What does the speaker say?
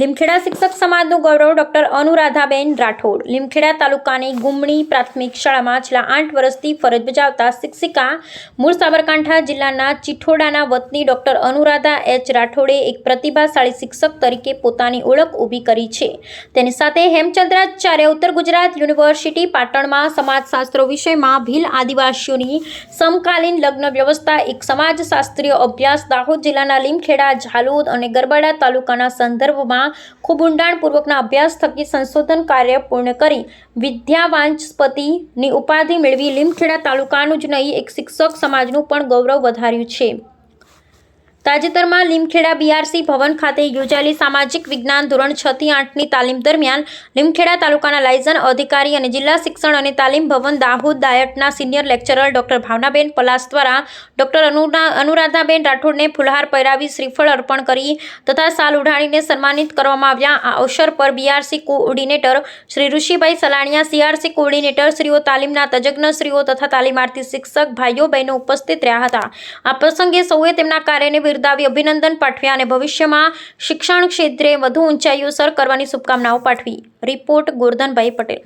લીમખેડા શિક્ષક સમાજનું ગૌરવ ડોક્ટર અનુરાધાબેન રાઠોડ. લીમખેડા તાલુકાની ગુમણી પ્રાથમિક શાળામાં છેલ્લા આઠ વર્ષથી ફરજ બજાવતા શિક્ષિકા મૂળ સાબરકાંઠા જિલ્લાના ચિઠોડાના વતની ડોક્ટર અનુરાધા એચ રાઠોડે એક પ્રતિભાશાળી શિક્ષક તરીકે પોતાની ઓળખ ઊભી કરી છે. તેની સાથે હેમચંદ્રાચાર્ય ઉત્તર ગુજરાત યુનિવર્સિટી પાટણમાં સમાજશાસ્ત્રો વિષયમાં ભીલ આદિવાસીઓની સમકાલીન લગ્ન વ્યવસ્થા, એક સમાજશાસ્ત્રીય અભ્યાસ દાહોદ જિલ્લાના લીમખેડા, ઝાલોદ અને ગરબાડા તાલુકાના સંદર્ભમાં ખૂબ ઊંડાણપૂર્વકના અભ્યાસ થકી સંશોધન કાર્ય પૂર્ણ કરી વિદ્યાવાંચસ્પતિની ઉપાધિ મેળવી લીમખેડા તાલુકાનું જ નહીં, એક શિક્ષક સમાજનું પણ ગૌરવ વધાર્યું છે. તાજેતરમાં લીમખેડા બીઆરસી ભવન ખાતે યોજાયેલી સામાજિક વિજ્ઞાન ધોરણ છ થી આઠની તાલીમ દરમિયાન લીમખેડા તાલુકાના લાયઝન અધિકારી અને જિલ્લા શિક્ષણ અને તાલીમ ભવન Dahod દાયટના senior lecturer doctor Bhavnaben Palas દ્વારા ડોક્ટર અનુરા અનુરાધાબેન રાઠોડને ફુલહાર પહેરાવી શ્રીફળ અર્પણ કરી તથા સાલ ઉઢાડીને સન્માનિત કરવામાં આવ્યા. આ અવસર પર BRC coordinator Shri Rishibhai Salaniya CRC coordinator શ્રીઓ તાલીમના તજજ્ઞશ્રીઓ તથા તાલીમાર્થી શિક્ષક ભાઈઓ બહેનો ઉપસ્થિત રહ્યા હતા. આ પ્રસંગે સૌએ તેમના કાર્યને બિરદાવી અભિનંદન પાઠવ્યા અને ભવિષ્યમાં શિક્ષણ ક્ષેત્રે વધુ ઊંચાઈઓ સર કરવાની શુભકામનાઓ પાઠવી. રિપોર્ટ ગોરધનભાઈ પટેલ.